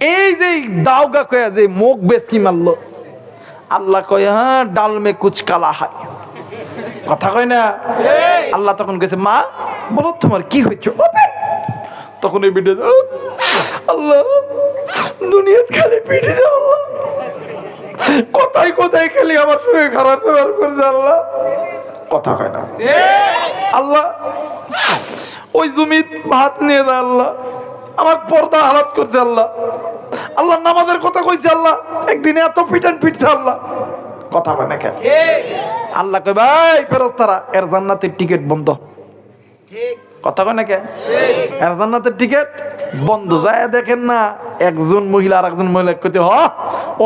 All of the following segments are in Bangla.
এই যে দাওগা কয়া যে মুখ বেশকি মারলো। আল্লাহ কয় হ্যাঁ ডাল মে কুচ কালা হয়। কথা কয় না? আল্লাহ তখন কইছে মা বলো তোমার কি হয়েছে? তখন এই ভিডিও আল্লাহ দুনিয়াত খালি পিঠে যাও কোথায় কোথায় খেলি আমার সঙ্গে খারাপ ব্যবহার করেছে আল্লাহ। কথা কয় না। আল্লাহ ওই জমি ভাত নিয়ে দেয় আল্লাহ। আমার পর্দা হালাত করছে আল্লাহ। আল্লাহ নামাজের কথা কইছে আল্লাহ। একদিনে এত পিটান পিটছে আল্লাহ কথা কয় না কেন? আল্লাহ কই ভাই ফেরস্তারা এর জান্নাতের টিকিট বন্ধ। কথা কয় না এর জান্নাতের টিকিট বন্ধ। যায় দেখেন না, একজন মহিলা আর একজন মহিলা কইতে, হ,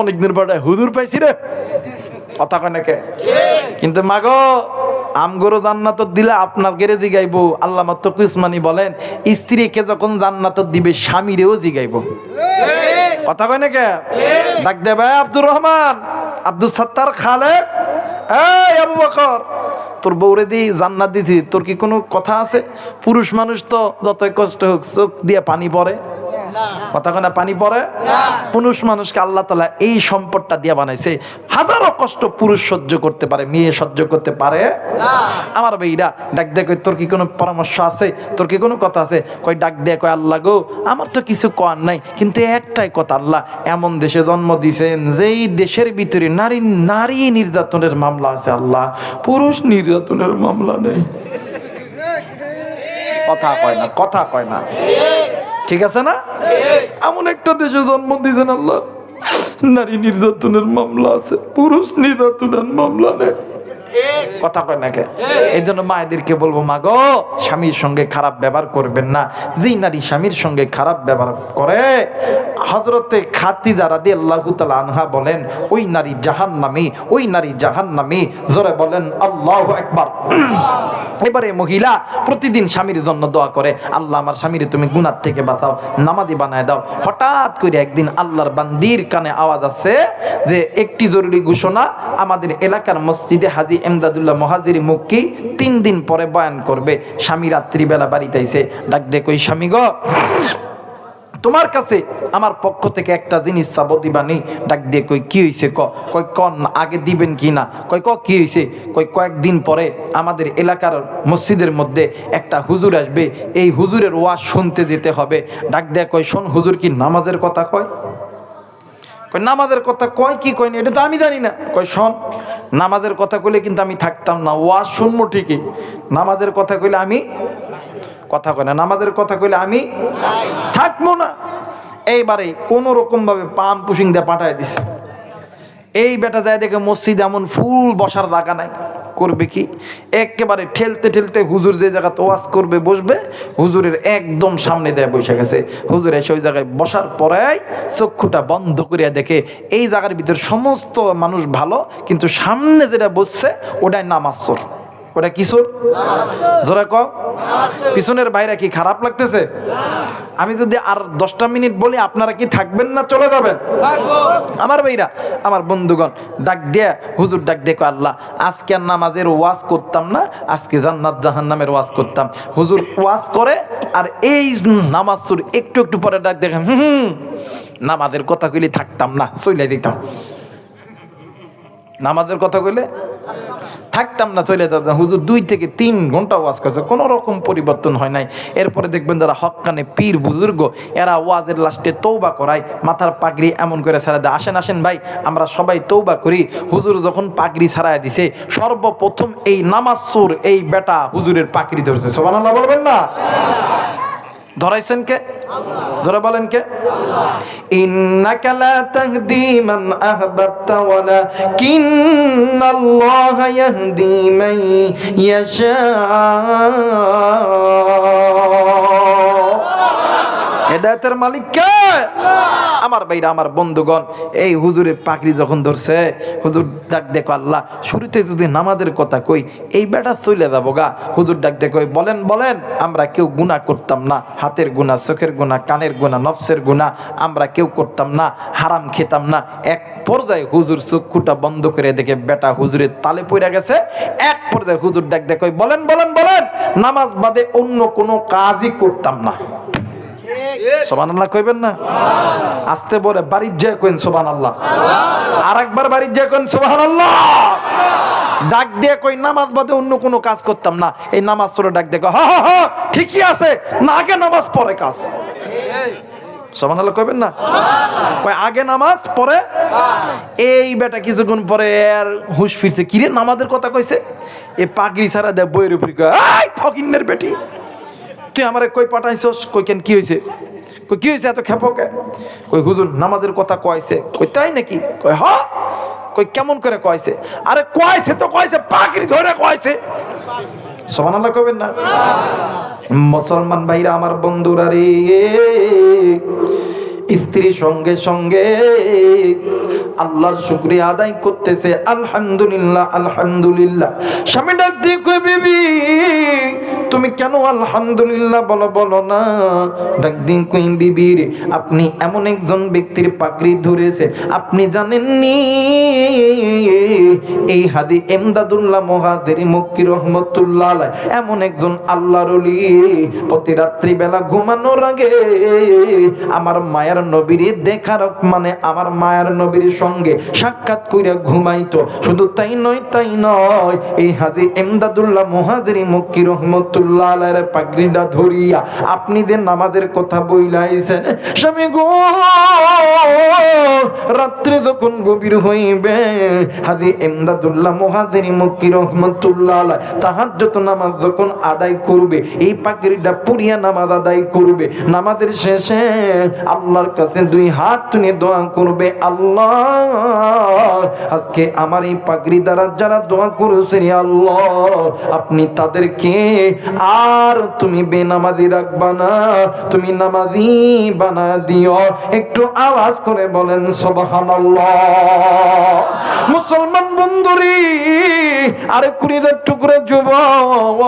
অনেকদিন পরে হুজুর পাইছি রে। কথা কয় না কিন্তু মাগো আমগরো জান্নাত দিলে আপনার গেরে জিগাইব। আল্লাহ মাত্র কুসমানি বলেন, স্ত্রীকে যখন জান্নাত দিবে, স্বামীরেও জিগাইব। কথা কয় না কে ডাক দে ভাই আব্দুর রহমান, আব্দুল সত্তার বকর, তোর বউরে দি জান্নাত দিছি, তোর কি কোনো কথা আছে? পুরুষ মানুষ তো যতই কষ্ট হোক চোখ দিয়ে পানি পড়ে। কথা কয় পানি পড়ে? পুরুষ মানুষকে আল্লাহ তালা এই সম্পদটা দিয়ে বানাইছে। হাজারো কষ্ট পুরুষ সহ্য করতে পারে মেয়ে সহ্য করতে পারে। আমার ভাইরা ডাক দিয়ে তোর কি কোনো পরামর্শ আছে? তোর কি কোনো কথা আছে? কই ডাক দিয়ে কয় আল্লাহ গো আমার তো কিছু করার নাই। কিন্তু একটাই কথা আল্লাহ এমন দেশে জন্ম দিয়েছেন যেই দেশের ভিতরে নারী নারী নির্যাতনের মামলা আছে আল্লাহ। পুরুষ নির্যাতনের মামলা নেই। কথা কয় না কথা কয় না। ঠিক আছে না? এমন একটা দেশে জন্ম দিয়েছেন আল্লাহ। নারী নির্যাতনের মামলা আছে, পুরুষ নির্যাতনের মামলা নেই। কথা কয় না কে? এই জন্য মায়েদেরকে বলব, মা গো, স্বামীর সঙ্গে খারাপ ব্যবহার করবেন না। যেই নারী স্বামীর সঙ্গে খারাপ ব্যবহার করে হজরতে খাতি যারা দিয়ে আল্লাহ আনহা বলেন, ওই নারী জাহান নামি ওই নারী জাহান নামে জোরে বলেন, আল্লাহ একবার এবারে মহিলা প্রতিদিন স্বামীর জন্য দোয়া করে, আল্লাহ, আমার স্বামীর তুমি গুনার থেকে বাঁচাও, নামাজি বানায় দাও। হঠাৎ করে একদিন আল্লাহর বান্দির কানে আওয়াজ আছে যে, একটি জরুরি ঘোষণা, আমাদের এলাকার মসজিদে হাজি এমদাদুল্লাহ মহাজির মুক্কি তিন দিন পরে বয়ান করবে। স্বামী রাত্রিবেলা বাড়িতে আইছে ডাক দে কই স্বামী গো। তোমার কাছে আমার পক্ষ থেকে একটা জিনিস চাবো দিবানি? ডাক দিয়ে কই, কি হয়েছে ক? কই, কন, আগে দিবেন কি না? কই, ক, কি হয়েছে কই, কয়েকদিন পরে আমাদের এলাকার মসজিদের মধ্যে একটা হুজুর আসবে। এই হুজুরের ওয়াজ শুনতে যেতে হবে। ডাক দেয়া কই, শোন, হুজুর কি নামাজের কথা কয়? কই, নামাজের কথা কয় কি কয় না? এটা তো আমি জানি না। কই, শোন, নামাজের কথা কইলে কিন্তু আমি থাকতাম না। ওয়াজ শুনব ঠিকই। নামাজের কথা কইলে আমি কথা কয় না, নামাজের কথা কইলে আমি থাকব না। এইবারে কোনো রকম ভাবে পাম পুশিং দিয়ে পাঠায় দিছে। এই বেটা যায় দেখে মসজিদ এমন ফুল বসার জায়গা নাই। করবে কি? একেবারে ঠেলতে ঠেলতে হুজুর যে জায়গা ওয়াজ করবে, বসবে, হুজুরের একদম সামনে দেয় বসে গেছে। হুজুর এসে ওই জায়গায় বসার পরেই চক্ষুটা বন্ধ করিয়া দেখে এই জায়গার ভিতরে সমস্ত মানুষ ভালো, কিন্তু সামনে যেটা বসছে, ওটাই নামাজ ওটা কিশোর জোরে ক। পিছনের বাইরে কি খারাপ লাগতেছে? আমি যদি আর দশটা মিনিট বলি আপনারা কি থাকবেন না চলে যাবেন? আমার ভাইরা আমার বন্ধুগণ ডাক দিয়া হুজুর ডাক দেখো আল্লাহ আজকে আর নামাজের ওয়াজ করতাম না আজকে জান্নাত জাহান্নামের ওয়াজ করতাম। হুজুর ওয়াজ করে আর এই নামাজ সুর একটু একটু পরে ডাক দেখে হুম হুম, নামাজের কথা কইলে থাকতাম না চলে দিতাম। নামাজের কথা কইলে থাকতাম না চলে যেতাম হুজুর দুই থেকে তিন ঘণ্টা ওয়াজ করছে, কোনো রকম পরিবর্তন হয় নাই। এরপরে দেখবেন যারা হকানে, পীর, বুজুর্গ, এরা ওয়াজের লাস্টে তৌবা করায়, মাথার পাগড়ি এমন করে ছাড়া দেয়। আসেন আসেন ভাই, আমরা সবাই তৌবা করি। হুজুর যখন পাগড়ি ছাড়ায় দিছে, সর্বপ্রথম এই নামাজ সুর এই বেটা হুজুরের পাগড়ি ধরছে। সোবানাল্লাহ বলবেন না? ধরাইছেন কে? জোরে বলেন কে? ইন্নাকা লা তাহদি মান আহবাবতা ওয়ালাকিন্নাল্লাহ ইয়াহদি মান ইয়াশা। হেদায়তের মালিক কে? আমার ভাইরা, আমার বন্ধুগণ, এই হুজুরের পাকড়ি যখন ধরছে, হুজুর ডাক দেখো আল্লাহ শুরুতে যদি নামাজের কথা কই, এই বেটা চলে যাব গা। হুজুর ডাক দেখো বলেন বলেন, আমরা কেউ গুণা করতাম না। হাতের গুণা চোখের গুণা কানের গুণা নফসের গুণা আমরা কেউ করতাম না, হারাম খেতাম না। এক পর্যায়ে হুজুর চক্ষুটা বন্ধ করে দেখে বেটা হুজুরের তালে পড়ে গেছে। এক পর্যায়ে হুজুর ডাক দেখো বলেন বলেন বলেন, নামাজ বাদে অন্য কোনো কাজই করতাম না। সোবান আল্লাহ কইবেন না? আসতে বলে বাড়ির যায় কইন সোবান আল্লাহ। আর একবার বাড়ির যায় কইন সোবান আল্লাহ। ডাক দিয়ে কই নামাজ বাদে অন্য কোনো কাজ করতাম না। এই নামাজ তোরা ডাক দিয়ে হা হা ঠিকই আছে না আগে নামাজ পরে কাজ। সোবান আল্লাহ কইবেন না? কয় আগে নামাজ পরে? এই বেটা কিছুক্ষণ পরে আর হুশ ফিরছে। কিরে নামাজের কথা কইছে? এ পাগড়ি ছাড়া দেয় বইয়ের উপরে ফকিন্নের বেটি। তুই আমারে কই পাঠাইছস? কই কেন কি হয়েছে কই কি হয়েছে এত খেপকে? কই হুজুর, নামাজের কথা কয়েছে? কই তাই নাকি? কই হ? কই কেমন করে কয়েছে? আরে কয়েছে তো কয়েছে, পাগড়ি ধরে কয়ছে? সোমানাল্লাহ কবেন না? মুসলমান ভাইরা, আমার বন্ধুরা রে। স্ত্রী সঙ্গে সঙ্গে আল্লাহর শুক্রিয়া আদায় করতেছে, আলহামদুলিল্লাহ আলহামদুলিল্লাহ। স্বামী ডাক দিয়ে বিবি, তুমি কেন আলহামদুলিল্লাহ বলো বলো না? ডাক দিয়ে কই বিবি রে, আপনি এমন একজন ব্যক্তির পাকড়ি ধরেছে, আপনি জানেননি? এই হাদি এমদাদুল্লাহ মহাদের মক্কি রহমতুল্লাহ, এমন একজন আল্লাহর প্রতি রাত্রি বেলা ঘুমানোর আগে আমার মায়ের নবীর দেখার মানে আমার মায়ের নবীর সঙ্গে সাক্ষাৎ কইরা ঘুমাইতো। শুধু তাই নয় তাই নয়, এই হাজি এমদাদুল্লাহ মহাজিরি মক্কি রহমতুল্লাহ আলাইহির পাগড়িটা ধরিয়া আপনি যে নামাজের কথা বইলাইছেন, স্বামী গো, রাত্রে যখন গভীর হইবে, হাজি এমদাদুল্লাহ মহাজিরি মক্কি রহমতুল্লাহ আলাইহ, তাহাজ্জুদ নামাজ যখন আদায় করবে, এই পাগড়িটা পুরিয়া নামাজ আদায় করবে। নামাজের শেষে আল্লাহর কাছে দুই হাত তুলে দোয়া করবে আল্লাহ। আজকে আমার এই পাগড়ি দ্বারা যারা দোয়া করেছে আল্লাহ, আপনি তাদেরকে আর তুমি বেনামাজি রাখবা না, তুমি নামাজি বানা দিও। একটু আওয়াজ করে বলেন, সুবহানাল্লাহ। মুসলমান বন্ধুরি, আরে কুড়িদার টুকরো যুবক,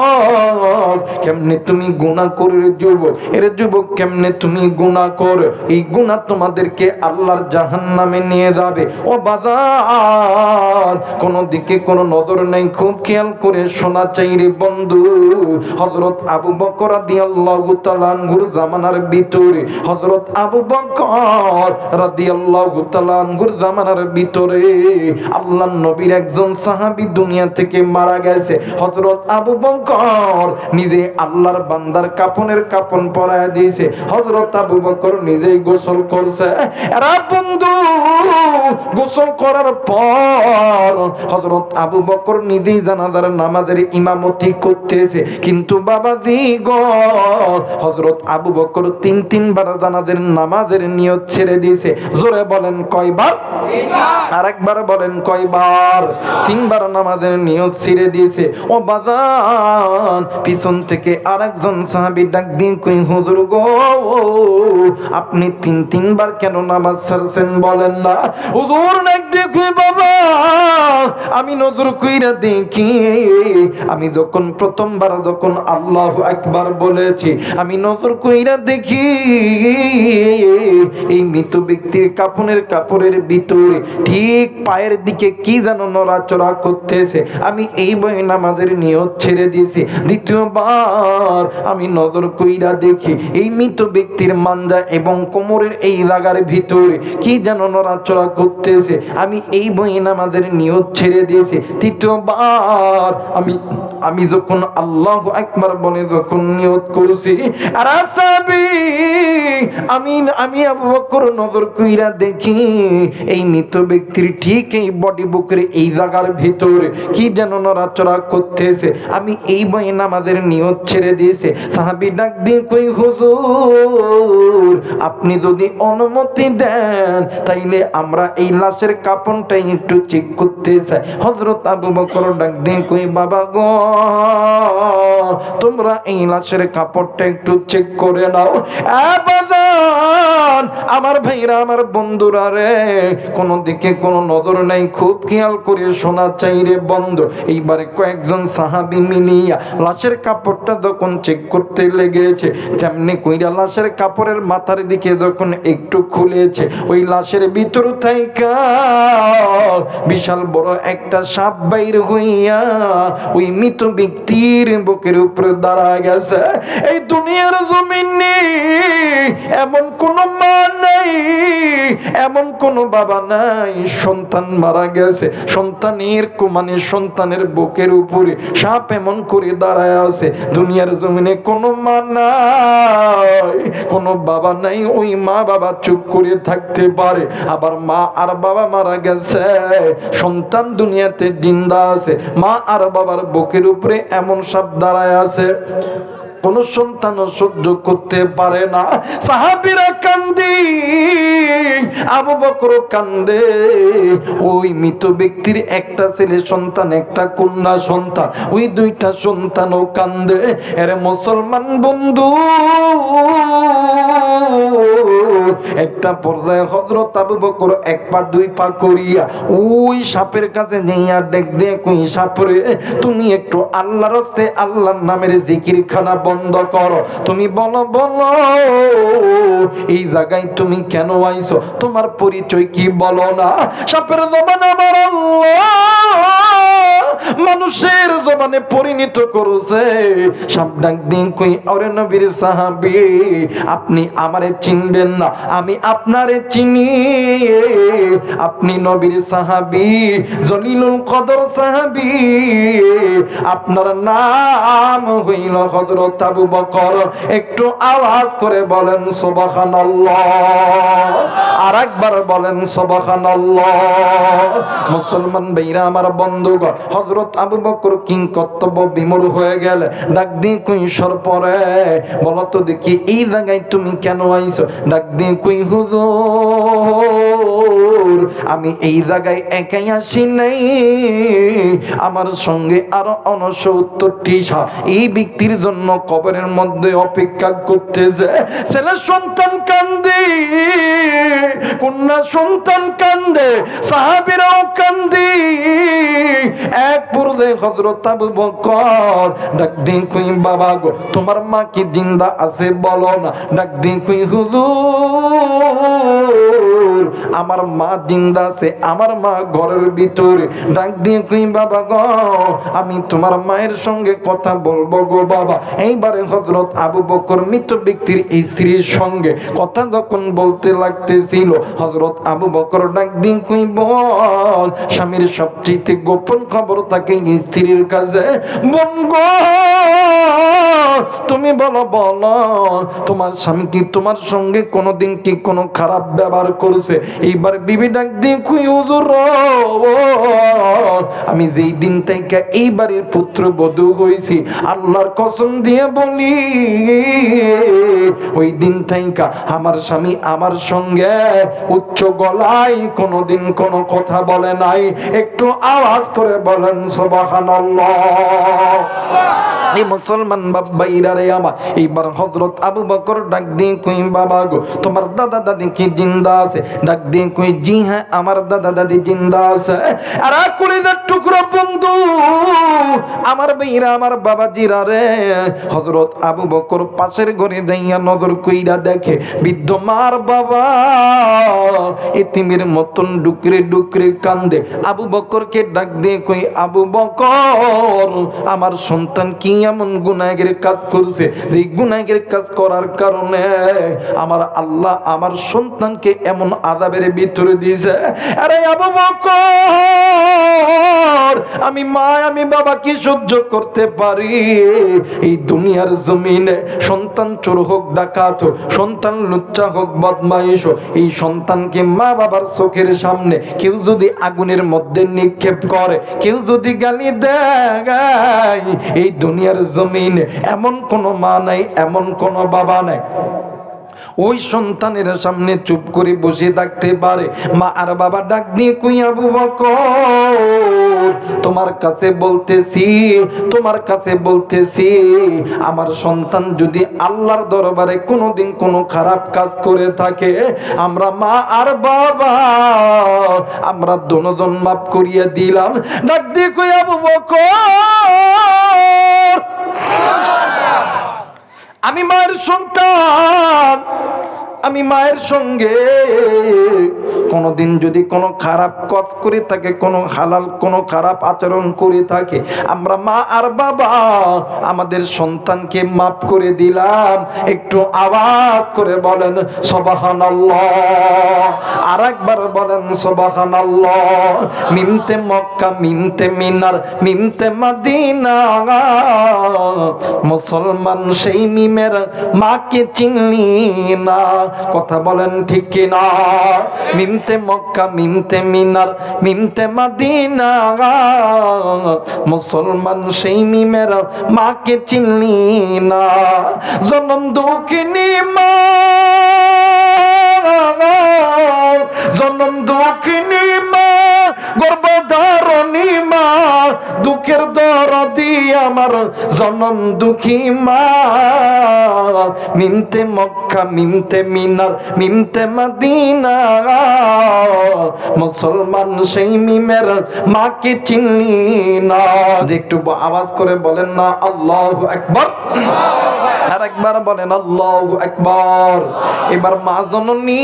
কেমনে তুমি গুনাহ করে রে যুবক? এর যুবক কেমনে তুমি গুনাহ কর? এই গুনাহ তোমাদেরকে আল্লাহর জাহান্নামে নিয়ে যাবে। ও বাজার, কোন দিকে কোনো নজর নেই, খুব খেয়াল করে শোনা চাই রে বন্ধু। হযরত আবু বকর রাদিয়াল্লাহু তাআলা আনহুর জামানার ভিতরে, হযরত আবু বকর রাদিয়াল্লাহু তাআলা আনহুর জামানার ভিতরে, আল্লাহর নবীর একজন সাহাবী দুনিয়া থেকে মারা গেছে। হজরত আবু বকর নিজে আল্লাহর বান্দার কাফনের কাফন পরায় দিয়েছে। হজরত আবু বকর নিজেই গোসল করছে। বন্ধু, গোসল করার পর হযরত আবু বকর নিজেই জানাজার নামাজের ইমামতি করতেছে। কিন্তু বাবা গো, হযরত আবু বকর তিন তিনবার জানাজার নামাজের নিয়ত ছেড়ে দিয়েছে। জোরে বলেন কয়বার? আরেকবার বলেন কয়বার? তিনবার নামাজের নিয়ত ছিঁড়ে দিয়েছে। ও বাজান, পিছন থেকে আরেকজন সাহাবী ডাক দিয়ে কই হুজুর গো, আপনি তিন, তিনবার কেন নামাজ ছাড়ছেন বলেন না? হুজুর দিয়ে কই বাবা, আমি নজর কইরা দেখি, আমি যখন প্রথমবার যখন আল্লাহ একবার বলেছি, আমি নজর কইরা দেখি, এই মৃত ব্যক্তির কাপনের কাপড়ের ভিতরে ঠিক পায়ের দিকে কি যেন নড়াচড়া করতেছে। আমি এই বই নামাজের নিয়ত ছেড়ে দিয়েছি। দ্বিতীয়বার আমি নজর কইরা দেখি, এই মৃত ব্যক্তির মাঞ্জা এবং কোমরের এই জায়গার ভিতরে কি যেন নড়াচড়া করতেছে। আমি এই বই নামাজের নিয়ত ছেড়ে দিয়েছি। তৃতীয়বার আমি আমি যখন আল্লাহ একবার বলে যখন নিয়ত করছি আমি আমি আবু বকর নজর কইরা দেখি, এই মৃত ব্যক্তির ঠিক এই বডি বুকের এই জায়গার ভিতরে কি যেন নড়াচড়া করতেছে। আমি এই বই নামাজের নিয়ত ছেড়ে দিয়েছে। সাহাবি ডাক দিয়ে কই, হুজুর, আপনি যদি অনুমতি দেন, তাইলে আমরা এই লাশের কাপনটাই একটু চেক করতে চাই। হজরত আবু বকর ডাক দিয়ে কই বাবা গো, তোমরা এই লাশের কাপড়টা একটু চেক করে নাও। মুসলমান আমার ভাইরা, আমার বন্ধুরা রে, কোনো দিকে কোনো নজর নাই, খুব খেয়াল করে শোনা চাই রে বন্ধ। এইবারে কয়েকজন সাহাবি মিলিয়া লাশের কাপড়টা যখন চেক করতে লেগেছে তেমনি কইরা লাশের কাপড়ের মাথার দিকে যখন একটু খুলেছে, ওই লাশের ভিতর থাইকা বিশাল বড় একটা সাপ বাইর হইয়া ওই মৃত ব্যক্তির বুকের উপরে দাঁড়া গেছে। এই দুনিয়ার জমিনে এমন কোন মা নাই, এমন কোন বাবা নাই। সন্তান মারা গেছে, সন্তানের মানে সন্তানের বুকের উপরে সাপ এমন করে দাঁড়ায় আছে। দুনিয়ার জমিনে কোনো মা নাই, কোনো বাবা নাই। ওই মা বাবা চুপ করে থাকতে পারে। আবার মা আর বাবা মারা গেছে, সন্তান দুনিয়াতে জিন্দা আছে। মা আর বাবার বুকের উপরে এমন সাপ দাঁড়ায় আছে। কোন সন্তান সহ্য করতে পারে না। সাহাবিরা কান্দি, আবু বকর কান্দে। ওই মৃত ব্যক্তির একটা ছেলে সন্তান, একটা কন্যা সন্তান, ওই দুইটা সন্তানও কান্দে। এর মুসলমান বন্ধু, একটা পর্যায়ে হজরত আবু বকর এক পা, দুই পা করিয়া ওই সাপের কাছে নিয়া ডেক দিয়ে কই, সাপরে, তুমি একটু আল্লাহর হস্তে আল্লাহর নামের জিকির খানা বন্ধ করো। তুমি বলো বলো, এই জায়গায় তুমি কেন আইছো? তোমার পরিচয় কি বলো না? সাপের জমানা আমার মানুষের জবানে পরিণত করেছে। ডাক দিন কই অরে নবীর সাহাবি, আপনি আমারে চিনবেন না, আমি আপনারে চিনি। আপনি নবীর সাহাবি, জলিলুল কদর সাহাবি, আপনার নাম হইল হযরত আবু বকর। একটু আওয়াজ করে বলেন, সুবহানাল্লাহ। আর একবার বলেন, সুবহানাল্লাহ। মুসলমান ভাইরা, আমার বন্ধুগণ হযরত আবু বকর কিং কর্তব্য বিমল হয়ে গেল। ডাক দিয়ে কই পরে। বলতো দেখি, এই জায়গায় তুমি কেন আইছো? ডাক দিয়ে কুই হুজুর। আমি এই জায়গায় একাই আসি নাই। আমার সঙ্গে আরও অনসত্তরটি এই ব্যক্তির জন্য কবরের মধ্যে অপেক্ষা করতেছে। ছেলে সন্তান কান্দে, কন্যা সন্তান কান্দে, সাহাবিরাও কান্দে। এক পুরুষে হজরত আবু বকর ডাক দিন কই, বাবা গো, তোমার মা কি জিন্দা আছে বলো না। ডাক দিন কই, হুজুর আমার মা জিন্দা আছে, আমার মা ঘরের ভিতরে ডাক দিয়ে কই, বাবা গো, আমি তোমার মায়ের সঙ্গে কথা বলব গো বাবা। এইবারে হজরত আবু বকর মৃত ব্যক্তির স্ত্রীর সঙ্গে কথা যখন বলতে লাগতেছিল হজরত আবু বকর ডাক দিন কই, বল, স্বামীর সবচেয়ে গোপন খবর থাকে স্ত্রীর কাছে। বোন গো, তুমি বলো বলো, তোমার স্বামী কি তোমার সঙ্গে কোনোদিন কি কোনো খারাপ ব্যবহার করেছে? এইবার বিবি ডাক দিয়ে কুই হুজুর আমি যেই দিন থেকে এই বাড়ির পুত্র বধূ হয়েছি, আল্লাহর কসম দিয়ে বলি, ওই দিন থেকে আমার স্বামী আমার সঙ্গে উচ্চ গলায় কোনোদিন কোনো কথা বলে নাই। একটু আওয়াজ করে বলেন, সুবহানাল্লাহ। এই মুসলমান বাবাইরা রে আমার, এইবার হজরত আবু বকর ডাক দিয়ে কই, বাবা গো, তোমার দাদা দাদি কি জিন্দা আছে? ডাক দিয়ে কই জি হ্যাঁ আমার দাদা দাদি জিন্দা আছে আর কুড়িদের টুকরো বন্ধু আমার বেইরা আমার বাবা জিরা রে। হজরত আবু বকর পাশের ঘরে যাইয়া নজর কইরা দেখে, বৃদ্ধ মার বাবা এতিমের মতন ডুকরে ডুকরে কান্দে। আবু বকরকে ডাক দিয়ে কই, আবু বকর, আমার সন্তান কি এমন গুনাহের কাজ করছে? যে গুনাহের কাজ করার কারণে আমার আল্লাহ আমার সন্তানকে এমন আদাবের ভিতরে দিয়েছে আরে আবু বকর, আমি মা, আমি বাবা, কি সহ্য করতে পারি। এই দুনিয়ার জমিনে সন্তান চোর হোক, ডাকাত হোক, সন্তান লুচ্চা হোক, বদমাইশ হোক, এই সন্তানকে মা বাবার চোখের সামনে কেউ যদি আগুনের মধ্যে নিক্ষেপ করে, কেউ যদি গালি দেয় এই দুনিয়ার জমিনে এমন কোনো মা নাই, এমন কোনো বাবা নাই। ওই সন্তানের সামনে চুপ করে বসে থাকতে পারে। মা আর বাবা ডাক দিয়ে কুই, আবু বকর, তোমার কাছে বলতেছি, তোমার কাছে বলতেছি, আমার সন্তান যদি আল্লাহর দরবারে কোনোদিন কোনো খারাপ কাজ করে থাকে, আমরা মা আর বাবা, আমরা দনোজন মাফ করিয়ে দিলাম। ডাক দিয়ে কই, আবু বকর আমি মায়ের সন্তান, আমি মায়ের সঙ্গে। কোনোদিন যদি কোনো খারাপ কাজ করে থাকে, কোনো হালাল, কোনো খারাপ আচরণ করে থাকে, আমরা মা আর বাবা আমাদের সন্তানকে মাফ করে দিলাম। একটু আওয়াজ করে বলেন সবাহান আর একবার বলেন সবাহান মিমতে মক্কা মিমতে মিনার মিমতে মাদিনা। মুসলমান সেই মিমের মাকে চিনলি না। কথা বলেন ঠিক কিনা মিমতে মক্কা মিমতে মিনার মিমতে মাদিনা। মুসলমান সেই মিমের মাকে চিনলি না। জনম দুঃখিনী মা। জনম দুঃখিনী মা গর্ভধারণী মা, দুঃখের দরদি আমার জনম দুঃখী মা। মিমতে মক্কা মিমতে মিনার মিমতে মদিনা। মুসলমান সেই মিমের মাকে চিনি না। একটু আওয়াজ করে বলেন না, আল্লাহ একবার আর একবার বলেন, আল্লাহ একবার এবার মা জননী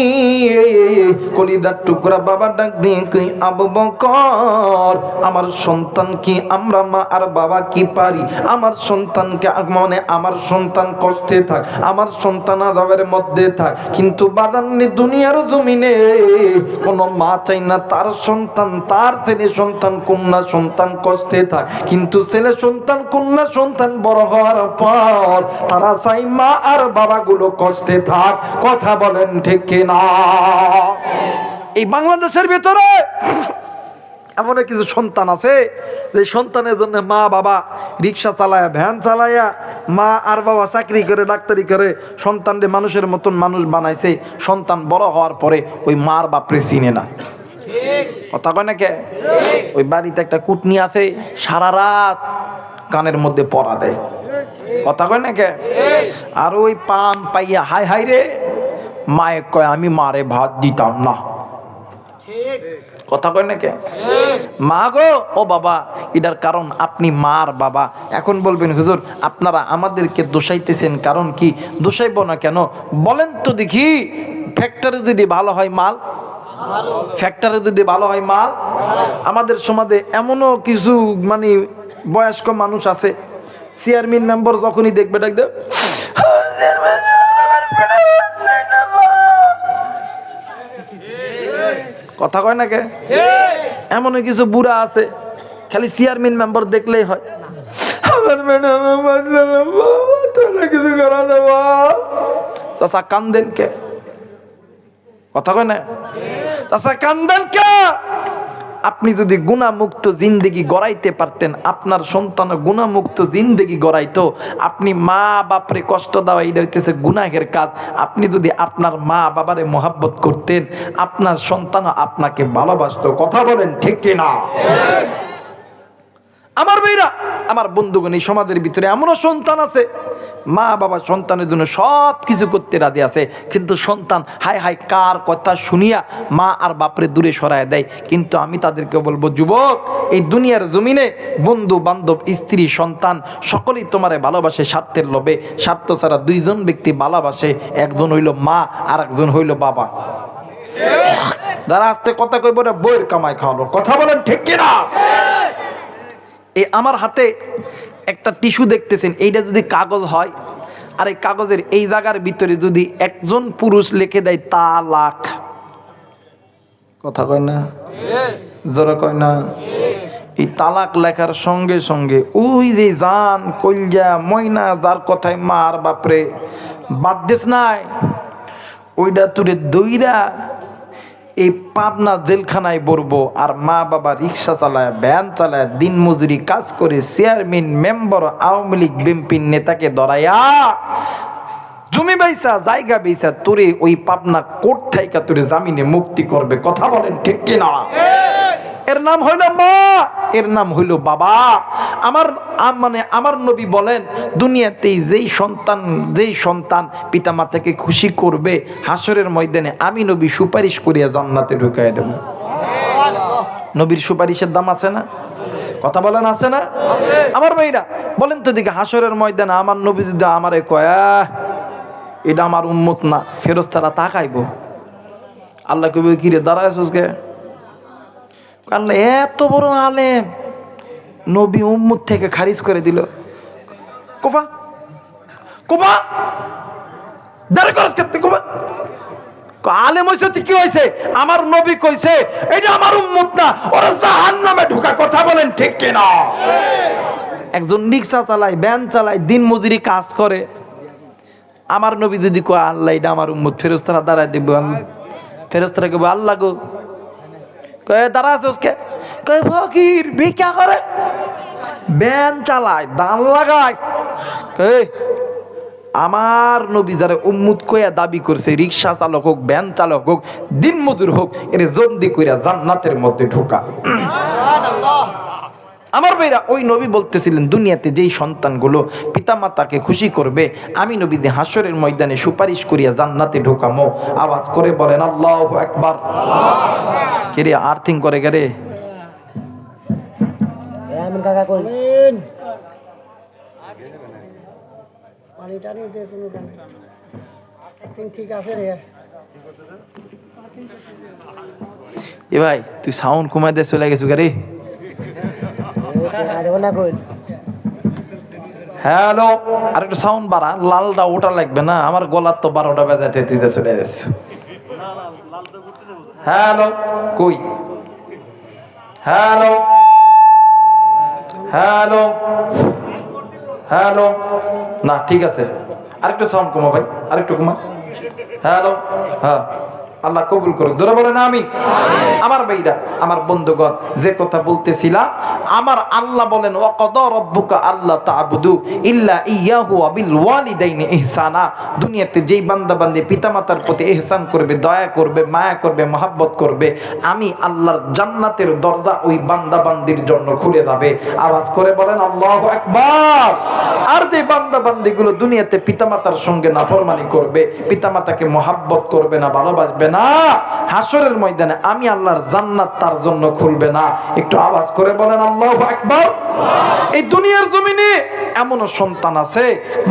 কলিদার টুকরা বাবা ডাক দিয়ে কই, আবু বকর, আমার সন্তান কি আমরা মা আর বাবা কি পারি? আমার সন্তানকে মানে আমার সন্তান কষ্টে থাক, আমার সন্তান আজাবের মধ্যে থাক, কিন্তু বাদান্নি দুনিয়ার জমিনে কোন মা চাই না, তার সন্তান, তার ছেলে সন্তান, কন্যা সন্তান কষ্টে থাক, কিন্তু ছেলে সন্তান, কন্যা সন্তান বড় হওয়ার পর তারা চাই মা আর বাবাগুলো কষ্টে থাক, কথা বলেন ঠিক কিনা? এই বাংলাদেশের ভিতরে এমন কিছু সন্তান আছে, যে সন্তানের জন্য মা, বাবা রিক্সা চালায়া, ভ্যান চালায়া, মা আর বাবা চাকরি করে, ডাক্তারি করে, সন্তানদের মানুষের মতন মানুষ বানাইছে। সন্তান বড় হওয়ার পরে ওই মার বাপরে চিনে না। কথা কয় না কে? ওই বাড়িতে একটা কুটনি আছে, সারা রাত কানের মধ্যে পড়া দেয়। কথা কয় না কে? আর ওই পান পাইয়া হাই হাই রে। মায়ে কয়, আমি মারে ভাত দিতাম না। কথা কয় না কে? মা গো, ও বাবা, এটার কারণ আপনি মার বাবা। এখন বলবেন, হুজুর, আপনারা আমাদেরকে দোষাইতেছেন, কারণ কি? দোষাইব না কেন? বলেন তো দেখি ফ্যাক্টরি যদি ভালো হয় মাল? ফ্যাক্টরি যদি ভালো হয় মাল? আমাদের সমাজে এমনও কিছু মানে বয়স্ক মানুষ আছে চেয়ারম্যান মেম্বার যখনই দেখবে, ডাক কথা কয় না কে? এমন কিছু বুড়া আছে, খালি চেয়ারম্যান মেম্বার দেখলেই হয়। আমার কিছু চাচা, কান্দেন কে? কথা কয় না? চাচা, কান্দেন কে? আপনি যদি গুণামুক্ত জিন্দেগি গড়াইতে পারতেন, আপনার সন্তান গুণামুক্ত জিন্দেগি গড়াইতো, আপনি মা বাপরে কষ্ট দেওয়া এটা হইতেছে গুনাহের কাজ। আপনি যদি আপনার মা বাবারে মোহাব্বত করতেন, আপনার সন্তান আপনাকে ভালোবাসত। কথা বলেন ঠিক কিনা? আমার মেয়েরা আমার বন্ধুগণ, এই সমাজের ভিতরে এমনও সন্তান আছে। মা, বাবা, সন্তানের জন্য সব কিছু করতে রাজি আছে। কিন্তু সন্তান হাই হাই কার কথা শুনিয়া মা আর বাপরে দূরে সরায় দেয়। কিন্তু আমি তাদেরকে বলব, যুবক, এই দুনিয়ার জমিনে বন্ধু বান্ধব স্ত্রী, সন্তান, সকলেই তোমারে ভালোবাসে, স্বার্থের লোভে। স্বার্থ ছাড়া দুইজন ব্যক্তি ভালোবাসে, একজন হইল মা আর একজন হইল বাবা। যারা আস্তে কথা কইব না, বইয়ের কামাই খাওয়ালো কথা বলেন ঠিক কিনা? এই আমার হাতে একটা টিস্যু দেখতেছেন, এইটা যদি কাগজ হয়, আর এই কাগজের এই জায়গার ভিতরে যদি একজন পুরুষ লিখে দেয়, তালাক। কথা কয় না? জোরে কয় না? এই তালাক লেখার সঙ্গে সঙ্গে ওই যে জান কলজা ময়না, যার কথায় মার বাপরে, বাদ দিস নাই ওইটা তুরে দইরা এই পাবনা জেলখানায় বলব আর মা বাবা রিক্সা চালায়, ভ্যান চালায়, দিন মজুরি কাজ করে চেয়ারম্যান, মেম্বার, আওয়ামী লীগ, বিএনপির নেতাকে ধরাইয়া জমি বেচা জায়গা বেচা তোরে ওই পাবনা কোর্ট থাইকা তোরে জামিনে মুক্তি করবে, কথা বলেন ঠিক কিনা? এর নাম হইল মা, এর নাম হইল বাবা। আমার মানে আমার নবী বলেন, দুনিয়াতেই যেই সন্তান যেই সন্তান পিতা মাতাকে খুশি করবে হাসরের ময়দানে, আমি নবী সুপারিশ করিয়া জান্নাতে ঢুকাই দেব। নবীর সুপারিশের দাম আছে না? কথা বলেন আছে না? আমার ভাইরা, বলেন তো দিকে হাসরের ময়দানে আমার নবী যদি আমারে কয়া এটা আমার উন্মত না, ফেরস্তারা তারা তাকাইব। আল্লাহ কবি কিরে দাঁড়ায় কে? আল্লাহ, এত বড় আলেম। নবী উম্মুদ থেকে খারিজ করে দিল। কোপা কোপা দাঁড়া করস কেতে কোপা আলেম কি আমার নবী না নামে ঢুকা কথা বলেন, ঠিক কিনা একজন দিন মজুরি কাজ করে। আমার নবী যদি আল্লাহ ফেরস্তারা দাঁড়ায় দিব ফেরস্তারা আল্লাহ গো ব্যান চালায়, দান আমার নবী যারা উম্মুদ কইয়া দাবি করছে রিক্সা চালক হোক ভ্যান চালক হোক দিন মজুর হোক এর জন্দি কইরা জান্নাতের মধ্যে ঢোকা। আমার ভাইরা ওই নবী বলতেছিলেন দুনিয়াতে যেই সন্তানগুলো পিতামাতাকে খুশি করবে আমি নবীদের হাসরের ময়দানে সুপারিশ করিয়া জান্নাতে ঢোকামো। আওয়াজ করে বলেন আল্লাহ একবার কিরে আর্থিং করে গেরে ঠিক আছে রে। এ ভাই তুই সাউন্ড কমাই দিয়ে চলে গেছো কই হ্যালো আর একটু সাউন্ড বাড়া। লালটা ওটা লাগবে না, আমার গলার তো বারোটা বেজাতে চলে যাচ্ছ হ্যালো, কই? Hello hello hello. না, ঠিক আছে। আরেকটু সাউন্ড কমা ভাই, আরেকটু কমা হ্যালো হ্যাঁ। আল্লাহ কবুল করুক। ধরে বলেন আমি আমার ভাইরা আমার বন্ধুগণ যে কথা বলতেছিলাম আমার আল্লাহ বলেন ওয়াকাদ রব্বুকা আল্লাহ তা'বুদু ইল্লা ইয়াহু বিল ওয়ালিদাইনি ইহসানা। দুনিয়াতে যেই বান্দা বান্দি পিতামাতার প্রতি ইহসান করবে দয়া করবে মায়া করবে মহাব্বত করবে আমি আল্লাহর জান্নাতের দরজা ওই বান্দা বান্দির জন্য খুলে যাবে। আওয়াজ করে বলেন আল্লাহু আর যে বান্দা বান্দিগুলো দুনিয়াতে পিতামাতার সঙ্গে নাফরমানি করবে পিতামাতাকে মহাব্বত করবে না ভালোবাসবে না হাসরের ময়দানে আমি আল্লাহর জান্নাত তার জন্য খুলবে না। একটু আওয়াজ করে বলেন আল্লাহু আকবার। এই দুনিয়ার জমিনে এমনও সন্তান আছে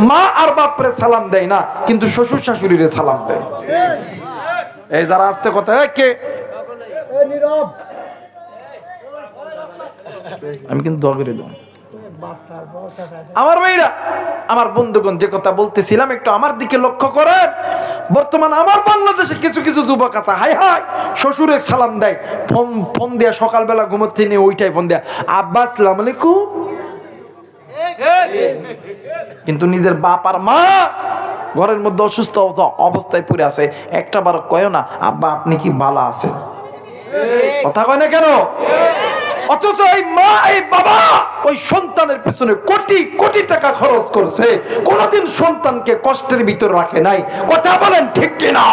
মা আর বাপরে সালাম দেয় না কিন্তু শ্বশুর শাশুড়িরে সালাম দেয়। এই যারা আসতে কথা কে? আমি কিন্তু দোয়া করে দেবো। আমার ভাইরা, আমার বন্ধুগণ, যে কথা বলতেছিলাম, একটু আমার দিকে লক্ষ্য করেন। বর্তমান আমার বাংলাদেশে কিছু কিছু যুবক আছে। হাই হাই শ্বশুরে সালাম দেয়। ফোন ফোন দেয়া, সকালবেলা ঘুমোচ্ছে, নিয়ে ওইটাই ফোন দেয়া। আব্বা, আসসালাম আলাইকুম। কিন্তু নিজের বাপ আর মা ঘরের মধ্যে অসুস্থ অবস্থায় পড়ে আছে। একটা বার কয় না, আব্বা, আপনি কি বালা আছেন? কথা কয় না কেন? অথচ এই মা, এই বাবা ওই সন্তানের পেছনে কোটি কোটি টাকা খরচ করছে। কোনোদিন সন্তানকে কষ্টের ভিতর রাখে নাই। কথা বলেন ঠিক কিনা?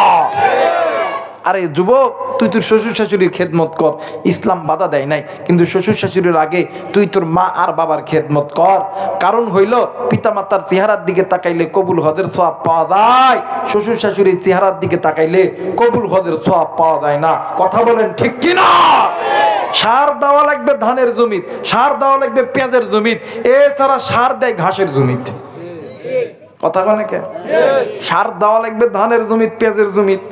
আরে যুবক, তুই তোর শ্বশুর শাশুড়ির খেদমত কর। ইসলাম বাধা দেয় নাই। কিন্তু শ্বশুর শাশুড়ির আগে তুই তোর মা আর বাবার খেদমত কর। কারণ হইল, পিতামাতার চেহারার দিকে তাকাইলে কবুল হদের সব পাওয়া যায়। শ্বশুর শাশুড়ির চেহারার দিকে তাকাইলে কবুল হদের সব পাওয়া যায় না। কথা বলেন ঠিক কিনা? সার দেওয়া লাগবে ধানের জমিত, সার দেওয়া লাগবে পেঁয়াজের জমিত, এছাড়া সার দেয় ঘাসের জমিত। কথা কনে কে? সার দেওয়া লাগবে ধানের জমিত, পেঁয়াজের জমিত।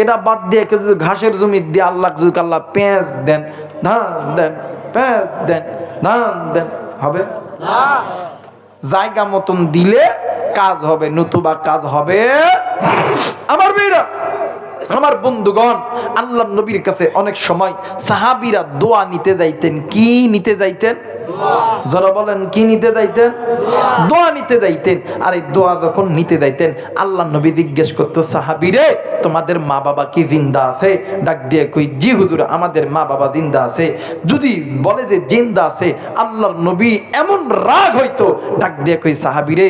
এটা বাদ দিয়ে ঘাসের জমি দিয়ে আল্লাহ আল্লাহ পেঁয়াজ দেন, ধান দেন, পেঁয়াজ দেন, ধান দেন, হবে? জায়গা মতন দিলে কাজ হবে, নতুবা কাজ হবে। আমার মেয়েরা আমার বন্ধুগণ আল্লাহ নবীর কাছে অনেক সময় সাহাবিরা দোয়া নিতে যাইতেন কি নিতে যাইতেন? যারা বলেন, কি নিতে যাইতেন? দোয়া নিতে যাইতেন। আর এই দোয়া যখন নিতে যাইতেন, আল্লাহ নবী জিজ্ঞেস করতো সাহাবিরে তোমাদের মা বাবা কি জিন্দা আছে? ডাক দিয়ে কই, জি হুজুর, আমাদের মা বাবা জিন্দা আছে। যদি বলে যে জিন্দা আছে, আল্লাহর নবী এমন রাগ হইতো। ডাক দিয়ে কই সাহাবিরে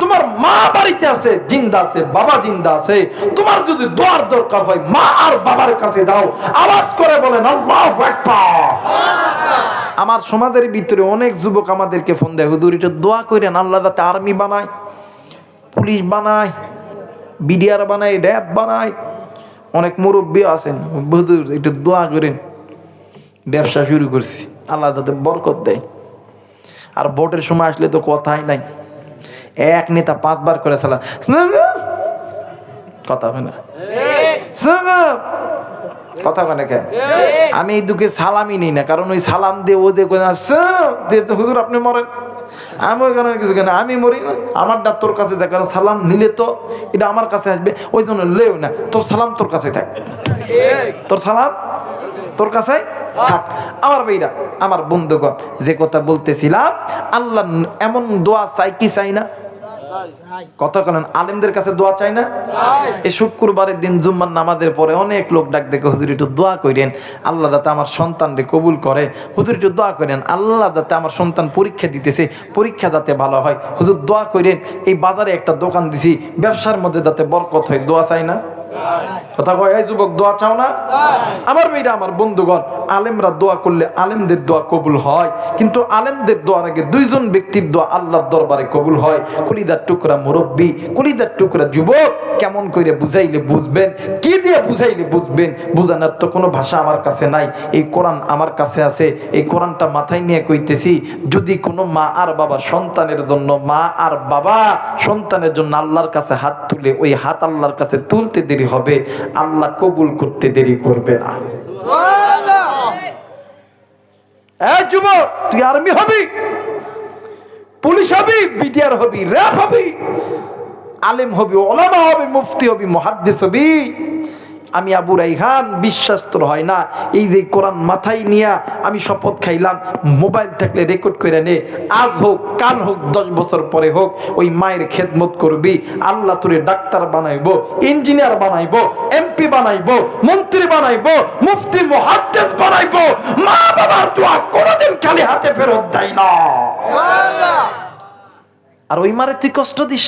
তোমার মা বাড়িতে আছে, জিন্দা আছে, বাবা জিন্দা আছে। তোমার যদি দোয়ার দরকার হয়, মা আর বাবার কাছে দাও। আওয়াজ করে বলেন, আল্লাহু আকবার। আমার সমাজের ভিতরে অনেক যুবক আমাদেরকে ফোন দেয় হুদুর এটা দোয়া করেন আল্লাহ যাতে আর্মি বানায় পুলিশ বানায় বিডিআর বানায় র্যাব বানায়। অনেক মুরব্বী আছেন হুদুর একটু দোয়া করেন ব্যবসা শুরু করছি আল্লাহ যাতে বরকত দেয়। আর ভোটের সময় আসলে তো কথাই নাই। এক নেতা পাঁচবার করে সালা কথা হয় না। কথা হয় না কেন? আমি এই দুঃখে সালামই নিই না কারণ ওই সালাম দিয়ে ও যে কই আসছে যে তো হুজুর আপনি মরেন আমি ওইখানে কিছু কেন আমি মরি আমার ডাক তোর কাছে দেখ কারণ সালাম নিলে তো এটা আমার কাছে আসবে ওই জন্য লেও না তোর সালাম তোর কাছে থাক। তোর সালাম তোর কাছে থাক। আমার ভাইরা আমার বন্ধুগণ যে কথা বলতেছিলাম আল্লাহ এমন দোয়া চাই কি চাই না? কথা বলেন আলেমদের কাছে দোয়া চাই না? এই শুক্রবারের দিন জুম্মার নামাজের পরে অনেক লোক ডাক দেখে হুজুর একটু দোয়া করেন। আল্লাহ যাতে আমার সন্তানরে কবুল করে। হুজুর একটু দোয়া করেন। আল্লাহ যাতে আমার সন্তান পরীক্ষা দিতেছে। পরীক্ষা যাতে ভালো হয়। হুজুর দোয়া করেন। এই বাজারে একটা দোকান দিছি। ব্যবসার মধ্যে যাতে বরকত হয়। দোয়া চাই না? কথা কয় এই যুবক দোয়া চাও না? আমার মেয়েরা আমার বন্ধুগণ আলেমরা দোয়া করলে আলেমদের দোয়া কবুল হয় কিন্তু আলেমদের দোয়ার আগে দুইজন ব্যক্তির দোয়া আল্লাহর দরবারে কবুল হয়। কলিদার টুকরা মুরব্বী কলিদার টুকরা যুবক কেমন করে বুঝাইলে বুঝবেন? কি দিয়ে বুঝাইলে বুঝবেন? বুঝানোর তো কোনো ভাষা আমার কাছে নাই। এই কোরআন আমার কাছে আছে। এই কোরআনটা মাথায় নিয়ে কইতেছি যদি কোনো মা আর বাবা সন্তানের জন্য মা আর বাবা সন্তানের জন্য আল্লাহর কাছে হাত তুলে ওই হাত আল্লাহর কাছে তুলতে দেরি হবে, আল্লাহ কবুল করতে দেরি করবে না। যুবক, তুই আর্মি হবি? পুলিশ হবি? বিডিআর হবি? হবি? আলেম হবি? ওলামা হবি? মুফতি হবি? মহাদ্দেশ হবি? আমি আবু রাইহান বিশ্বাস তোর হয় না। এই যে কোরআন মাথায় নিয়া আমি শপথ খাইলাম মোবাইল থাকলে রেকর্ড করে নে। আজ হোক কাল হোক দশ বছর পরে হোক ওই মায়ের খেদমত করবি আল্লাহ তোরে ডাক্তার বানাইবো ইঞ্জিনিয়ার বানাইবো এমপি বানাইবো মন্ত্রী বানাইবো মুফতি মহাদ্দেশ বানাইবো। মা বাবার দোয়া কোনোদিন খালি হাতে ফেরত দেয় না। আর ওই মারে তুই কষ্ট দিস।